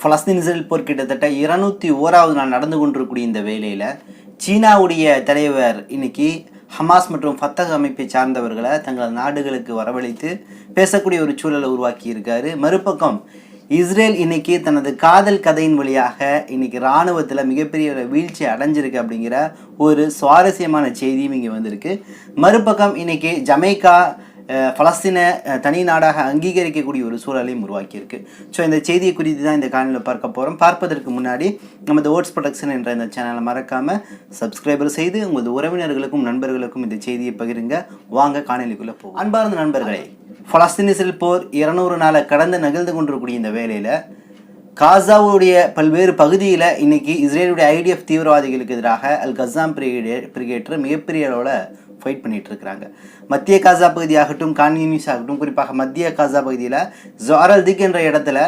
ஃபலஸ்தீன் Israel போர் கிட்டத்தட்ட இருநூத்தி ஓராவது நாள் நடந்து கொண்டிருக்கூடிய இந்த வேலையில் சீனாவுடைய தலைவர் இன்னைக்கு ஹமாஸ் மற்றும் ஃபத்தக் அமைப்பை சார்ந்தவர்களை தங்களது நாடுகளுக்கு வரவழைத்து பேசக்கூடிய ஒரு சூழலை உருவாக்கி இருக்காரு. மறுபக்கம் இஸ்ரேல் இன்னைக்கு தனது காதல் கதையின் வழியாக இன்னைக்கு இராணுவத்தில் மிகப்பெரிய ஒரு வீழ்ச்சி அடைஞ்சிருக்கு அப்படிங்கிற ஒரு சுவாரஸ்யமான செய்தியும் இங்கே வந்திருக்கு. மறுபக்கம் இன்னைக்கு ஜமைக்கா ஃபலஸ்தீனை தனி நாடாக அங்கீகரிக்கக்கூடிய ஒரு சூழலையும் உருவாக்கியிருக்கு. ஸோ இந்த செய்தியை குறித்து தான் இந்த காணொலியில் பார்க்க போகிறோம் பார்ப்பதற்கு முன்னாடி நமது ஓட்ஸ் ப்ரொடக்ஷன் என்ற இந்த சேனலை மறக்காமல் சப்ஸ்கிரைபர் செய்து உங்களது உறவினர்களுக்கும் நண்பர்களுக்கும் இந்த செய்தியை பகிருங்க. வாங்க காணொலிக்குள்ளே போகும் அன்பார்ந்த நண்பர்களே பலஸ்தீன் இஸ்ரேல் போர் இருநூறு நாளை கடந்து நகர்ந்து கொண்டிருக்கக்கூடிய இந்த வேலையில் காசாவுடைய பல்வேறு பகுதியில் இன்றைக்கி இஸ்ரேலுடைய ஐடிஎஃப் தீவிரவாதிகளுக்கு எதிராக அல் கசாம் பிரிகேடு பிரிகேட்டர் மிகப்பெரிய அளவில் ஃபைட் பண்ணிட்டு இருக்கிறாங்க மத்திய காசா பகுதியாகட்டும் கான்யூனிஸ் ஆகட்டும் குறிப்பாக மத்திய காசா பகுதியில் ஜாரல் திக் என்ற இடத்துல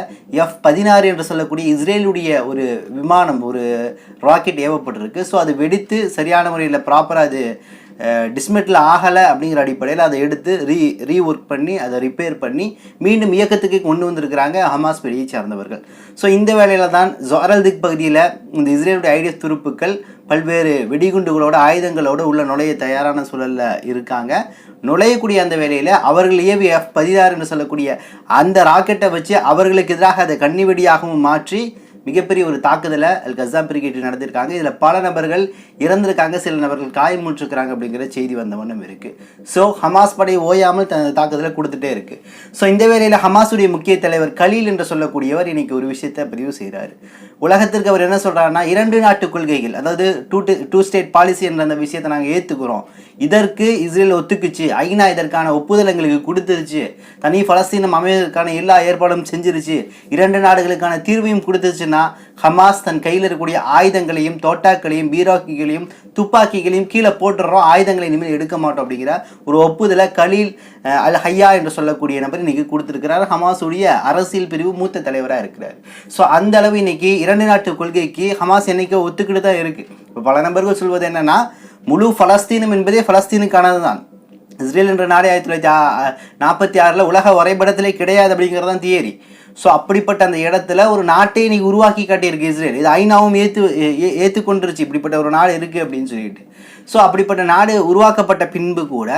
எஃப் பதினாறு என்று சொல்லக்கூடிய இஸ்ரேலுடைய ஒரு விமானம் ஒரு ராக்கெட் ஏவப்பட்டிருக்கு. ஸோ அது வெடித்து சரியான முறையில் ப்ராப்பராக அது டிஸ்மெட்டில் ஆகலை அப்படிங்கிற அடிப்படையில் அதை எடுத்து ரீ ரீ ஒர்க் பண்ணி அதை ரிப்பேர் பண்ணி மீண்டும் இயக்கத்துக்கு கொண்டு வந்திருக்கிறாங்க ஹமாஸ் பிரியை சார்ந்தவர்கள். ஸோ இந்த வேளையில் தான் ஜோரல்திக் பகுதியில் இந்த இஸ்ரேலுடைய ஐடிஎஃப் துருப்புக்கள் பல்வேறு வெடிகுண்டுகளோட ஆயுதங்களோட உள்ள நுழைய தயாரான சூழலில் இருக்காங்க. நுழையக்கூடிய அந்த வேலையில் அவர்கள் ஏவி எஃப் பதினாறு என்று சொல்லக்கூடிய அந்த ராக்கெட்டை வச்சு அவர்களுக்கு எதிராக அதை கண்ணி வெடியாகவும் மாற்றி மிகப்பெரிய ஒரு தாக்குதலை அல் கசாம் பிரிகேட்டில் நடந்திருக்காங்க இதில் பல நபர்கள் இறந்திருக்காங்க. சில நபர்கள் காயமுற்றிருக்கிறாங்க அப்படிங்கிற செய்தி வந்த வண்ணம் இருக்குது ஸோ ஹமாஸ் படை ஓயாமல் தனது தாக்குதலை கொடுத்துட்டே இருக்குது ஸோ இந்த வேளையில் ஹமாஸுடைய முக்கிய தலைவர் கலீல் என்று சொல்லக்கூடியவர் இன்னைக்கு ஒரு விஷயத்தை பதிவு செய்கிறாரு. உலகத்திற்கு அவர் என்ன சொல்கிறாருன்னா இரண்டு நாட்டு கொள்கைகள் அதாவது டூ டூ ஸ்டேட் பாலிசி என்ற அந்த விஷயத்தை நாங்கள் ஏற்றுக்கிறோம் இதற்கு இஸ்ரேல் ஒத்துக்குச்சு. ஐநா இதற்கான ஒப்புதல் எங்களுக்கு கொடுத்துருச்சு. தனி பலஸ்தீனம் அமைவதற்கான எல்லா ஏற்பாடும் செஞ்சிருச்சு. இரண்டு நாடுகளுக்கான தீர்வையும் கொடுத்துருச்சு. கொடுத்துருச்சுன்னா ஹமாஸ் தன் கையில் இருக்கக்கூடிய ஆயுதங்களையும் தோட்டாக்களையும் பீராக்கிகளையும் துப்பாக்கிகளையும் கீழே போட்டுடுறோம். ஆயுதங்களை இனிமேல் எடுக்க மாட்டோம் அப்படிங்கிற ஒரு ஒப்புதலை கலீல் அல் ஹையா என்று சொல்லக்கூடிய நபர் இன்னைக்கு கொடுத்துருக்கிறார். ஹமாஸுடைய அரசியல் பிரிவு மூத்த தலைவராக இருக்கிறார். ஸோ அந்த அளவு இன்னைக்கு இரண்டு நாட்டு கொள்கைக்கு ஹமாஸ் என்னைக்கோ ஒத்துக்கிட்டு தான் இருக்கு. இப்போ பல நபர்கள் சொல்வது என்னன்னா முழு ஃபலஸ்தீனம் என்பதே ஃபலஸ்தீனுக்கானது தான் இஸ்ரேல் என்ற நாடு ஆயிரத்தி தொள்ளாயிரத்தி நாற்பத்தி ஆறில் உலக வரைபடத்திலே கிடையாது அப்படிங்கிறது தான் தியரி ஸோ அப்படிப்பட்ட அந்த இடத்துல ஒரு நாட்டை இன்னைக்கு உருவாக்கி காட்டியிருக்கு இஸ்ரேல். இது ஐநாவும் ஏற்று ஏற்றுக்கொண்டுருச்சு இப்படிப்பட்ட ஒரு நாடு இருக்குது அப்படின்னு சொல்லிட்டு. ஸோ அப்படிப்பட்ட நாடு உருவாக்கப்பட்ட பின்பு கூட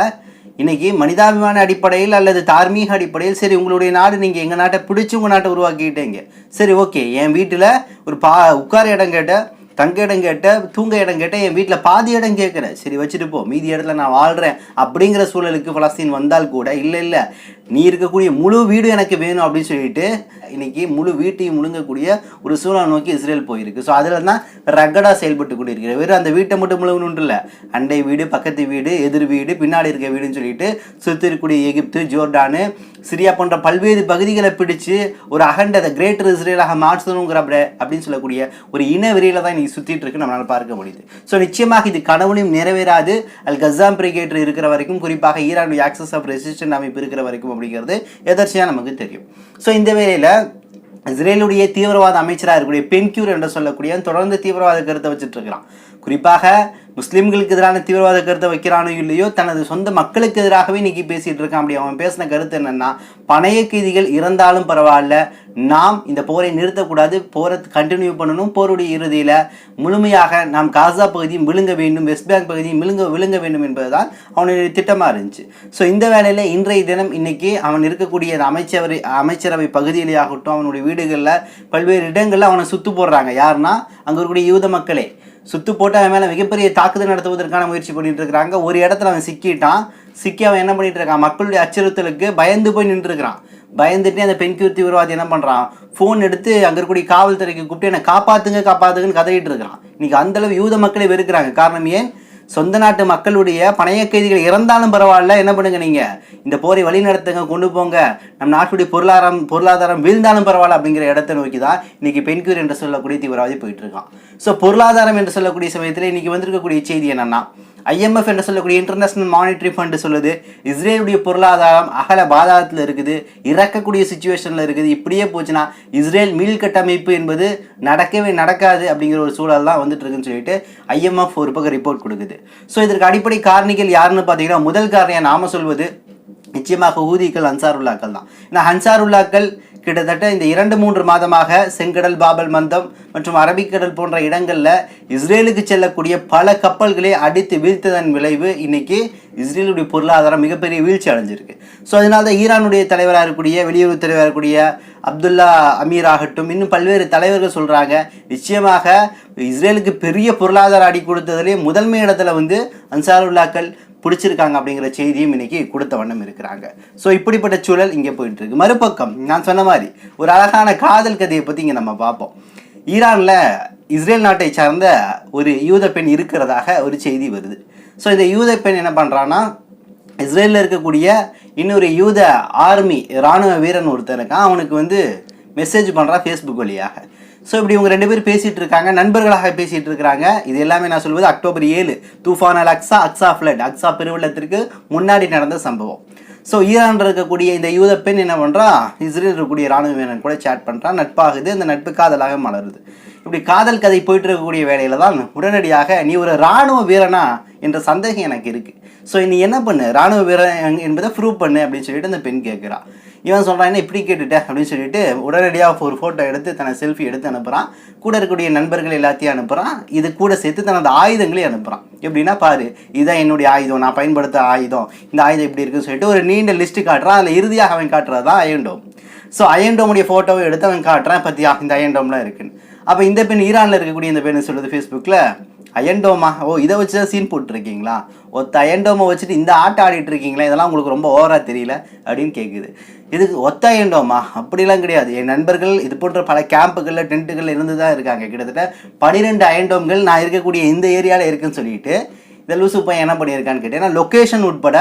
இன்றைக்கி மனிதாபிமான அடிப்படையில் அல்லது தார்மீக அடிப்படையில் சரி உங்களுடைய நாடு நீங்கள் எங்கள் நாட்டை பிடிச்சி உங்கள் நாட்டை உருவாக்கிட்டீங்க. சரி ஓகே. என் வீட்டில் ஒரு பா உட்கார இடம் கேட்ட தங்க இடம் கேட்ட தூங்க இடம் கேட்ட என் வீட்டில் பாதி இடம் கேட்குறேன் சரி வச்சுட்டு போ. மீதி இடத்துல நான் வாழ்கிறேன் அப்படிங்கிற சூழலுக்கு பலஸ்தீன் வந்தால் கூட இல்லை இல்லை. நீ இருக்கக்கூடிய முழு வீடு எனக்கு வேணும் அப்படின்னு சொல்லிட்டு இன்னைக்கு முழு வீட்டையும் முழுங்கக்கூடிய ஒரு சூழலை நோக்கி இஸ்ரேல் போயிருக்கு. ஸோ அதில் தான் ரகடாக செயல்பட்டு கொண்டிருக்கிற வெறும் அந்த வீட்டை மட்டும் முழுங்கணுன்ட்டு இல்லை. அண்டை வீடு பக்கத்து வீடு எதிர் வீடு பின்னாடி இருக்க வீடுன்னு சொல்லிட்டு சுற்றி இருக்கக்கூடிய எகிப்து ஜோர்டானு சிரியா போன்ற பல்வேறு பகுதிகளை பிடிச்சு ஒரு அகண்ட கிரேட்டர் இஸ்ரேலாக மாற்றணுங்கிற அப்படின்னு சொல்லக்கூடிய ஒரு இன வெறியில தான் இன்னைக்கு சுற்றிட்டு இருக்கு நம்மளால் பார்க்க முடியுது. ஸோ நிச்சயமாக இது கனவுலையும் நிறைவேறாது. அல் கசாம் பிரிகேட் இருக்கிற வரைக்கும் குறிப்பாக ஈரானுடைய ஆக்சஸ் ஆஃப் ரெசிஸ்டன்ட் அமைப்பு இருக்கிற வரைக்கும் அப்படிங்கிறது எதர்ச்சியாக நமக்கு தெரியும். ஸோ இந்த வேளையில் இஸ்ரேலுடைய தீவிரவாத அமைச்சராக இருக்கக்கூடிய பென்க்யூர் என்று சொல்லக்கூடிய தொடர்ந்து தீவிரவாத கருத்தை வச்சுட்டு இருக்கிறான். குறிப்பாக முஸ்லீம்களுக்கு எதிரான தீவிரவாத கருத்தை வைக்கிறானோ இல்லையோ தனது சொந்த மக்களுக்கு எதிராகவே இன்னைக்கு பேசிகிட்டு இருக்கான். அப்படி அவன் பேசின கருத்து என்னென்னா பணைய கைதிகள் இறந்தாலும் பரவாயில்ல நாம் இந்த போரை நிறுத்தக்கூடாது போரை கண்டினியூ பண்ணணும். போருடைய இறுதியில் முழுமையாக நாம் காசா பகுதியும் விழுங்க வேண்டும் வெஸ்ட் பேங்க் பகுதியும் விழுங்க விழுங்க வேண்டும் என்பதுதான் அவனுடைய திட்டமாக இருந்துச்சு. ஸோ இந்த வேலையில் இன்றைய தினம் இன்னைக்கு அவன் இருக்கக்கூடிய அமைச்சரவை அமைச்சரவை பகுதியிலே ஆகட்டும் அவனுடைய வீடுகளில் பல்வேறு இடங்களில் அவனை சுத்து போடுறாங்க. யாருன்னா அங்கே இருக்கக்கூடிய யூத மக்களே. சுத்து போட்டு அவன் மேலே மிகப்பெரிய தாக்குதல் நடத்துவதற்கான முயற்சி பண்ணிட்டு இருக்கிறாங்க. ஒரு இடத்துல அவன் சிக்கிட்டான். சிக்கி அவன் என்ன பண்ணிட்டு இருக்கான்? மக்களுடைய அச்சுறுத்தலுக்கு பயந்து போய் நின்றுருக்கிறான். பயந்துட்டு அந்த பெண் கீர்த்தி உருவாதி என்ன பண்ணுறான் ஃபோன் எடுத்து அங்கே இருக்கக்கூடிய காவல்துறைக்கு கூப்பிட்டு என்னை காப்பாத்துங்க காப்பாத்துங்கன்னு கதறிட்டு இருக்கிறான். இன்னைக்கு அந்த அளவு யூத மக்களை வெறுக்கிறாங்க. காரணம் ஏன்? சொந்த நாட்டு மக்களுடைய பணைய கைதிகள் இறந்தாலும் பரவாயில்ல. என்ன பண்ணுங்க நீங்க? இந்த போரை வழி நடத்துங்க கொண்டு போங்க. நம் நாட்டுடைய பொருளாதாரம் பொருளாதாரம் வீழ்ந்தாலும் பரவாயில்ல அப்படிங்கிற இடத்தை நோக்கி தான் இன்னைக்கு பெண்கூர் என்று சொல்லக்கூடிய தீவிரவாதி போயிட்டு இருக்கான். ஸோ பொருளாதாரம் என்று சொல்லக்கூடிய சமயத்தில் இன்னைக்கு வந்திருக்கக்கூடிய செய்தி என்னன்னா ஐஎம்எஃப் என்று சொல்லக்கூடிய இன்டர்நேஷனல் மானிட்டரி ஃபண்டு சொல்லுது. இஸ்ரேலுடைய பொருளாதாரம் அகல பாதாளத்தில் இருக்குது. இறக்கக்கூடிய சுச்சுவேஷனில் இருக்குது. இப்படியே போச்சுன்னா இஸ்ரேல் மீள் கட்டமைப்பு என்பது நடக்கவே நடக்காது அப்படிங்கிற ஒரு சூழல் தான் வந்துட்டு இருக்குன்னு சொல்லிட்டு ஐஎம்எஃப் ஒரு பக்கம் ரிப்போர்ட் கொடுக்குது. ஸோ இதற்கு அடிப்படை காரணிகள் யாருன்னு பார்த்தீங்கன்னா முதல் காரணியாக நாம சொல்வது நிச்சயமாக ஊதிகள் அன்சாருல்லாக்கள் தான். ஏன்னா அன்சாருல்லாக்கள் கிட்டத்தட்ட இந்த இரண்டு மூன்று மாதமாக செங்கடல் பாபல் மந்தம் மற்றும் அரபிக்கடல் போன்ற இடங்களில் இஸ்ரேலுக்கு செல்லக்கூடிய பல கப்பல்களை அடித்து வீழ்த்ததன் விளைவு இன்னைக்கு இஸ்ரேலுடைய பொருளாதாரம் மிகப்பெரிய வீழ்ச்சி அடைஞ்சிருக்கு. ஸோ அதனால தான் ஈரானுடைய தலைவராக இருக்கக்கூடிய வெளியுறவு தலைவராக இருக்கக்கூடிய அப்துல்லா அமீர் ஆகட்டும் இன்னும் பல்வேறு தலைவர்கள் சொல்கிறாங்க நிச்சயமாக இஸ்ரேலுக்கு பெரிய பொருளாதார அடி கொடுத்ததுலேயே முதன்மை இடத்துல வந்து அன்சாருல்லாக்கள் பிடிச்சிருக்காங்க அப்படிங்கிற செய்தியும் இன்னைக்கு கொடுத்த வண்ணம் இருக்கிறாங்க. ஸோ இப்படிப்பட்ட சூழல் இங்கே போயிட்டு இருக்கு மறுபக்கம் நான் சொன்ன மாதிரி ஒரு அழகான காதல் கதையை பற்றி இங்கே நம்ம பார்ப்போம். ஈரானில் இஸ்ரேல் நாட்டை சார்ந்த ஒரு யூத பெண் இருக்கிறதாக ஒரு செய்தி வருது. ஸோ இந்த யூத பெண் என்ன பண்ணுறான்னா இஸ்ரேலில் இருக்கக்கூடிய இன்னொரு யூத ஆர்மி இராணுவ வீரன் ஒருத்தர் இருக்கான். அவனுக்கு வந்து மெசேஜ் பண்ணுறான் ஃபேஸ்புக் வழியாக. ஸோ இப்படி இவங்க ரெண்டு பேர் பேசிகிட்டு இருக்காங்க. நண்பர்களாக பேசிகிட்டு இருக்கிறாங்க. இது எல்லாமே நான் சொல்வது அக்டோபர் ஏழு. Toofan al Aqsa Aqsa flood. Aqsa பெருவெள்ளத்திற்கு முன்னாடி நடந்த சம்பவம். ஸோ ஈரான் இருக்கக்கூடிய இந்த யூத பெண் என்ன பண்ணுறா இஸ்ரேல் இருக்கக்கூடிய ராணுவ வீரன் கூட சேட் பண்ணுறான் நட்பாகுது. அந்த நட்பு காதலாக மலருது. இப்படி காதல் கதை போயிட்டு இருக்கக்கூடிய வேலையில தான் உடனடியாக நீ ஒரு ராணுவ வீரனா? என்ற சந்தேகம் எனக்கு இருக்குது ஸோ நீ என்ன பண்ணு? ராணுவ வீரன் என்பதை ப்ரூவ் பண்ணு அப்படின்னு சொல்லிட்டு அந்த பெண் கேட்குறா இவன் சொல்கிறான் என்ன இப்படி கேட்டுட்டேன் அப்படின்னு சொல்லிட்டு உடனடியாக ஒரு ஃபோட்டோ எடுத்து தன்னை செல்ஃபி எடுத்து அனுப்புகிறான் கூட இருக்கக்கூடிய நண்பர்கள் எல்லாத்தையும் அனுப்புகிறான் இது கூட சேர்த்து தனது ஆயுதங்களையும் அனுப்புகிறான் எப்படின்னா பாரு இதான் என்னுடைய ஆயுதம். நான் பயன்படுத்த ஆயுதம். இந்த ஆயுதம் இப்படி இருக்குன்னு சொல்லிட்டு ஒரு நீண்ட லிஸ்ட்டு காட்டுறான். அதில் இறுதியாக அவன் காட்டுறது தான் அயன்டோம் ஸோ அயன்டோமுடைய ஃபோட்டோவை எடுத்து அவன் காட்டுறான். பற்றியா இந்த அயன்டோம்லாம் இருக்குன்னு. அப்போ இந்த பெண் ஈரானில் இருக்கக்கூடிய இந்த பெண் சொல்லுது ஃபேஸ்புக்கில் அயன்டோமா? ஓ இதை வச்சு தான் சீன் போட்டுருக்கீங்களா? ஒத்த அயன்டோமை வச்சுட்டு இந்த ஆட்டம் ஆடிட்டு இருக்கீங்களா? இதெல்லாம் உங்களுக்கு ரொம்ப ஓவராக தெரியல அப்படின்னு கேட்குது இதுக்கு ஒத்த அயன்டோமா? அப்படிலாம் கிடையாது. என் நண்பர்கள் இது போன்ற பல கேம்புகளில் டென்ட்டுகளில் இருந்து தான் இருக்காங்க. கிட்டத்தட்ட பன்னிரெண்டு அயன்டோம்கள் நான் இருக்கக்கூடிய இந்த ஏரியாவில் இருக்குன்னு சொல்லிட்டு இந்த லூசு பையன் என்ன பண்ணியிருக்கான்னு கேட்டேன் லொக்கேஷன் உட்பட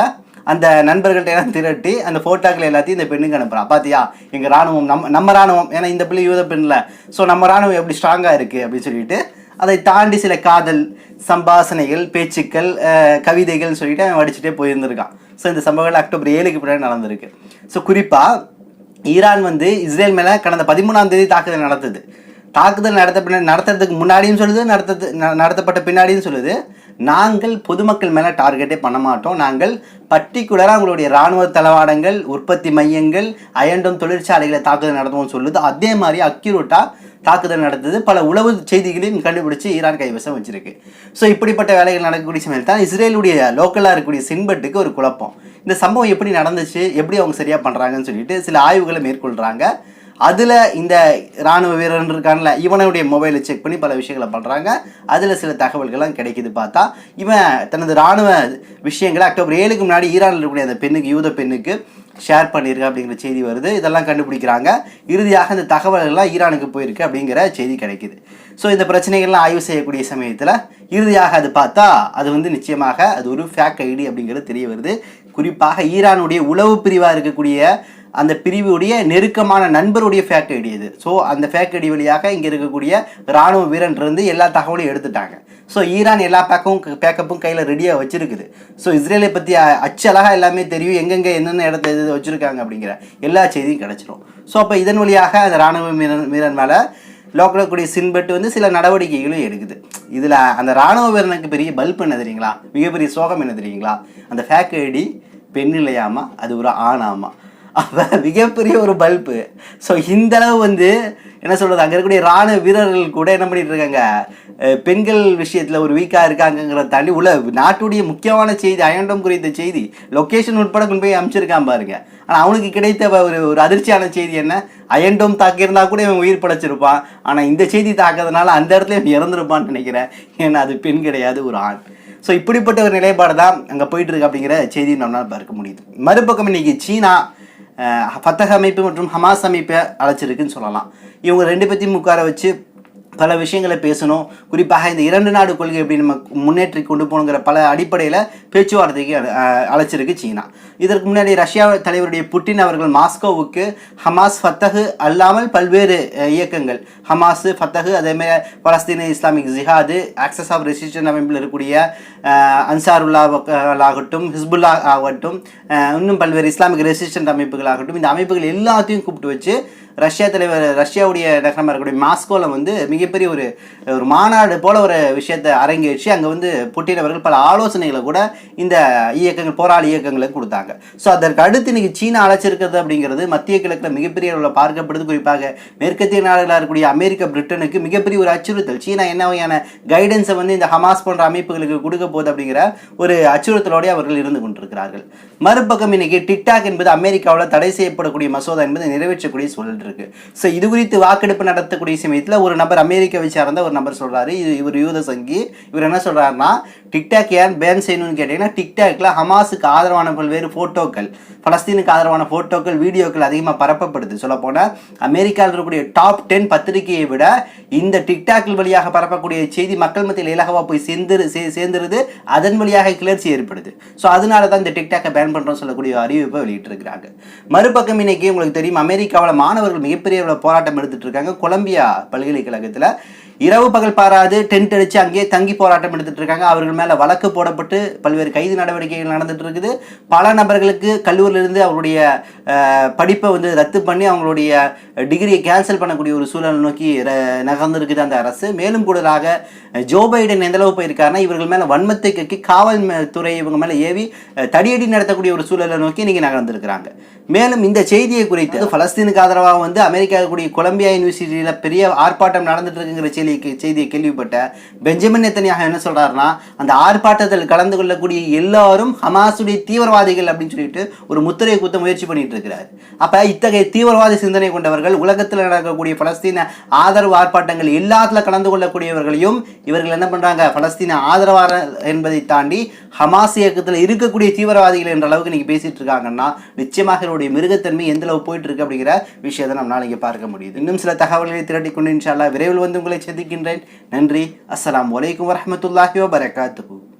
அந்த நண்பர்கள்ட்ட எல்லாம் திரட்டி அந்த ஃபோட்டோக்கள் எல்லாத்தையும் இந்த பெண்ணுக்கு அனுப்புகிறான் பாத்தியா? எங்கள் ராணுவம் நம்ம நம்ம ராணுவம். ஏன்னா இந்த பிள்ளை யூத பெண்ணில். ஸோ நம்ம ராணுவம் எப்படி ஸ்ட்ராங்காக இருக்குது அப்படின்னு சொல்லிட்டு அதை தாண்டி சில காதல் சம்பாசனைகள் பேச்சுக்கள் கவிதைகள் சொல்லிட்டு அவன் வடிச்சுட்டே போயிருந்திருக்கான். ஸோ இந்த சம்பவங்கள் அக்டோபர் ஏழுக்கு பின்னாடி நடந்திருக்கு. ஸோ குறிப்பாக ஈரான் வந்து இஸ்ரேல் மேலே கடந்த பதிமூணாம் தேதி தாக்குதல் நடந்தது. தாக்குதல் நடத்த நடத்துறதுக்கு முன்னாடியும் சொல்லுது நடத்தது நடத்தப்பட்ட பின்னாடியும் சொல்லுது. நாங்கள் பொதுமக்கள் மேலே டார்கெட்டே பண்ண மாட்டோம். நாங்கள் பர்டிகுலராக அவங்களுடைய இராணுவ தளவாடங்கள் உற்பத்தி மையங்கள் அயண்டும் தொழிற்சாலைகளை தாக்குதல் நடத்துவோம்னு சொல்லுது. அதே மாதிரி அக்யூரேட்டாக தாக்குதல் நடத்துது பல உளவு செய்திகளையும் கண்டுபிடிச்சு ஈரான் கைவசம் வச்சிருக்கு. ஸோ இப்படிப்பட்ட வேலைகள் நடக்கக்கூடிய சமயத்தில் தான் இஸ்ரேலுடைய லோக்கலாக இருக்கக்கூடிய சின்பட்டுக்கு ஒரு குழப்பம். இந்த சம்பவம் எப்படி நடந்துச்சு? எப்படி அவங்க சரியாக பண்ணுறாங்கன்னு சொல்லிட்டு சில ஆய்வுகளை மேற்கொள்கிறாங்க அதில் இந்த இராணுவ வீரன் இருக்கான்ல இவனுடைய மொபைலை செக் பண்ணி பல விஷயங்களை பண்ணுறாங்க அதில் சில தகவல்கள்லாம் கிடைக்குது பார்த்தா இவன் தனது இராணுவ விஷயங்களை அக்டோபர் ஏழுக்கு முன்னாடி ஈரானில் இருக்கக்கூடிய அந்த பெண்ணுக்கு யூத பெண்ணுக்கு ஷேர் பண்ணியிருக்க அப்படிங்கிற செய்தி வருது. இதெல்லாம் கண்டுபிடிக்கிறாங்க. இறுதியாக இந்த தகவல்கள்லாம் ஈரானுக்கு போயிருக்கு அப்படிங்கிற செய்தி கிடைக்குது. ஸோ இந்த பிரச்சனைகள்லாம் ஆய்வு செய்யக்கூடிய சமயத்தில் இறுதியாக அது பார்த்தா அது வந்து நிச்சயமாக அது ஒரு ஃபேக் ஐடி அப்படிங்கிறது தெரிய வருது. குறிப்பாக ஈரானுடைய உளவு பிரிவாக இருக்கக்கூடிய அந்த பிரிவுடைய நெருக்கமான நண்பருடைய ஃபேக் ஐடி இது ஸோ அந்த ஃபேக் ஐடி வழியாக இங்கே இருக்கக்கூடிய இராணுவ வீரன் இருந்து எல்லா தகவலையும் எடுத்துட்டாங்க. ஸோ ஈரான் எல்லா பேக்கும் பேக்கப்பும் கையில் ரெடியாக வச்சிருக்குது. ஸோ இஸ்ரேலை பற்றி அச்சலாக எல்லாமே தெரியும். எங்கெங்கே என்னென்ன இடத்த இது வச்சுருக்காங்க அப்படிங்கிற எல்லா செய்தியும் கிடச்சிரும். ஸோ அப்போ இதன் வழியாக அந்த இராணுவ வீரன் வீரன் மேலே லோக்கலில் கூடிய சின்பட்டு வந்து சில நடவடிக்கைகளும் எடுக்குது. இதில் அந்த இராணுவ வீரனுக்கு பெரிய பல்ப் என்ன தெரியுங்களா? மிகப்பெரிய சோகம் என்ன தெரியுங்களா? அந்த ஃபேக் ஐடி பெண் இல்லையாமா அது ஒரு ஆணாமா? அப்போ மிகப்பெரிய ஒரு பல்பு. ஸோ இந்த அளவு வந்து என்ன சொல்கிறது அங்கே இருக்கக்கூடிய இராணுவ வீரர்கள் கூட என்ன பண்ணிட்டு இருக்காங்க? பெண்கள் விஷயத்தில் ஒரு வீக்காக இருக்காங்கங்கிறத தாண்டி உள்ள நாட்டுடைய முக்கியமான செய்தி அயண்டம் குறித்த செய்தி லொக்கேஷன் உட்பட கொண்டு போய் அமைச்சிருக்கான் பாருங்க. ஆனால் அவனுக்கு கிடைத்த ஒரு ஒரு அதிர்ச்சியான செய்தி என்ன? அயண்டோம் தாக்கியிருந்தா கூட இவன் உயிர் படைச்சிருப்பான் ஆனால் இந்த செய்தி தாக்கிறதுனால அந்த இடத்துல இவன் இறந்துருப்பான்னு நினைக்கிறேன். ஏன்னா அது பெண் கிடையாது ஒரு ஆண். ஸோ இப்படிப்பட்ட ஒரு நிலைப்பாடு தான் அங்கே போயிட்டு இருக்கு அப்படிங்கிற செய்தி நம்மளால் பார்க்க முடியுது. மறுபக்கம் இன்னைக்கு சீனா ஃபத்தக அமைப்பு மற்றும் ஹமாஸ் அமைப்பை அழைச்சிருக்குன்னு சொல்லலாம். இவங்க ரெண்டு பேர்த்தையும் உட்கார வச்சு பல விஷயங்களை பேசணும். குறிப்பாக இந்த இரண்டு நாடு கொள்கை எப்படி நம்ம முன்னேற்றி கொண்டு போகணுங்கிற பல அடிப்படையில் பேச்சுவார்த்தைக்கு அழைச்சிருக்கு சீனா. இதற்கு முன்னாடி ரஷ்யா தலைவருடைய புட்டின் அவர்கள் மாஸ்கோவுக்கு ஹமாஸ் ஃபத்தகு அல்லாமல் பல்வேறு இயக்கங்கள். ஹமாஸ் ஃபத்தகு அதேமாதிரி Palestine Islamic Jihad axis of resistance அமைப்பில் இருக்கக்கூடிய அன்சாருல்லாவாகட்டும் ஆகட்டும் ஹிஸ்புல்லா ஆகட்டும் இன்னும் பல்வேறு இஸ்லாமிக் ரெசிஸ்டன்ட் அமைப்புகளாகட்டும் இந்த அமைப்புகள் எல்லாத்தையும் கூப்பிட்டு வச்சு ரஷ்யா தலைவர் ரஷ்யாவுடைய நகரமாக இருக்கக்கூடிய மாஸ்கோவில் வந்து மிகப்பெரிய ஒரு ஒரு மாநாடு போல ஒரு விஷயத்தை அரங்கேற்றி அங்கே வந்து புட்டின் அவர்கள் பல ஆலோசனைகளை கூட இந்த இயக்கங்கள் போராளி இயக்கங்களுக்கு கொடுத்தாங்க. ஸோ அதற்கு அடுத்து இன்னைக்கு சீனா அழைச்சிருக்கிறது அப்படிங்கிறது மத்திய கிழக்கில் மிகப்பெரிய அளவில் பார்க்கப்படுது. குறிப்பாக மேற்கத்திய நாடுகளாக இருக்கக்கூடிய அமெரிக்க பிரிட்டனுக்கு மிகப்பெரிய ஒரு அச்சுறுத்தல். சீனா என்ன வகையான கைடன்ஸை வந்து இந்த ஹமாஸ் போன்ற அமைப்புகளுக்கு கொடுக்க போகுது அப்படிங்கிற ஒரு அச்சுறுத்தலோடய அவர்கள் இருந்து கொண்டிருக்கிறார்கள். மறுபக்கம் இன்னைக்கு டிக்டாக் என்பது அமெரிக்காவில் தடை செய்யப்படக்கூடிய மசோதா என்பது நிறைவேற்றக்கூடிய சூழல் இருக்கு. ஸோ இது குறித்து வாக்கெடுப்பு நடத்தக்கூடிய சமயத்தில் ஒரு நபர் அமெரிக்காவை சார்ந்த ஒரு நபர் சொல்கிறாரு இது இவர் யூத சங்கி. இவர் என்ன சொல்கிறாருன்னா டிக்டாக் ஏன் பேன் செய்யணும்னு கேட்டிங்கன்னா டிக்டாக்ல ஹமாஸுக்கு ஆதரவான பல்வேறு ஃபோட்டோக்கள் பலஸ்தீனுக்கு ஆதரவான ஃபோட்டோக்கள் வீடியோக்கள் அதிகமாக பரப்பப்படுது. சொல்லப்போனால் அமெரிக்காவில் இருக்கக்கூடிய டாப் டென் பத்திரிகையை விட இந்த டிக்டாக்கில் வழியாக பரப்பக்கூடிய செய்தி மக்கள் மத்தியில் இலகவாக போய் சேர்ந்து சே- சேர்ந்துருது. அதன் வழியாக கிளர்ச்சி ஏற்படுது. ஸோ அதனால தான் இந்த டிக்டாக்கை பேன் பண்ணுறோம் சொல்லக்கூடிய அறிவிப்பை வெளியிட்டிருக்கிறாங்க. மறுபக்கம் இன்னைக்கு உங்களுக்கு தெரியும் அமெரிக்காவில் மாணவர்கள் மிகப்பெரிய போராட்டம் எடுத்துட்டு இருக்காங்க. கொலம்பியா பல்கலைக்கழகத்தில் etcétera, இரவு பகல் பாராது டென்ட் அடிச்சு அங்கேயே தங்கி போராட்டம் எடுத்துட்டு இருக்காங்க அவர்கள் மேல வழக்கு போடப்பட்டு பல்வேறு கைது நடவடிக்கைகள் நடந்துட்டு இருக்குது பல நபர்களுக்கு கல்லூரியிலிருந்து அவருடைய படிப்பை வந்து ரத்து பண்ணி அவங்களுடைய டிகிரியை கேன்சல் பண்ணக்கூடிய ஒரு சூழல் நோக்கி ர- நகர்ந்திருக்குது அந்த அரசு. மேலும் கூடுதலாக ஜோ பைடன் எந்த அளவு போயிருக்காருன்னா இவர்கள் மேல வன்மத்தை கக்கி காவல் துறை இவங்க மேல ஏவி தடியடி நடத்தக்கூடிய ஒரு சூழலை நோக்கி நீங்க நகர்ந்திருக்கிறாங்க. மேலும் இந்த செய்தியை குறித்து பலஸ்தீனுக்கு ஆதரவாக வந்து அமெரிக்கா கூடிய கொலம்பியா யூனிவர்சிட்டியில் பெரிய ஆர்ப்பாட்டம் நடந்துட்டு இருக்குங்கிற செய்தி செய்தியை செய்தியை கேள்விப்பட்ட பெஞ்சமின் நெத்தனியாக என்ன சொல்கிறாருன்னா அந்த ஆர்ப்பாட்டத்தில் கலந்து கொள்ளக்கூடிய எல்லாரும் ஹமாஸுடைய தீவிரவாதிகள் அப்படின்னு சொல்லிட்டு ஒரு முத்திரையை குத்த முயற்சி பண்ணிட்டு இருக்கிறார். அப்போ இத்தகைய தீவிரவாத சிந்தனை கொண்டவர்கள் உலகத்தில் நடக்கக்கூடிய பலஸ்தீன ஆதரவு ஆர்ப்பாட்டங்கள் எல்லாத்துல கலந்து கொள்ளக்கூடியவர்களையும் இவர்கள் என்ன பண்ணுறாங்க பலஸ்தீன ஆதரவாளர் என்பதை தாண்டி ஹமாஸ் இயக்கத்தில் இருக்கக்கூடிய தீவிரவாதிகள் என்ற அளவுக்கு இன்னைக்கு பேசிட்டு இருக்காங்கன்னா நிச்சயமாக இவருடைய மிருகத்தன்மை எந்த அளவு போயிட்டு இருக்கு அப்படிங்கிற விஷயத்தை நம்மளால் இங்கே பார்க்க முடியுது. இன்னும் சில தகவல்களை திரட்டி கொண்டு இன்ஷால்லா விரைவில் வந்து உங்களை சந்தி சந்திக்கின்றேன். நன்றி. அஸ்லாம் வலைக்கம் வரமத்துல்லாஹி வபரகாத்துஹு.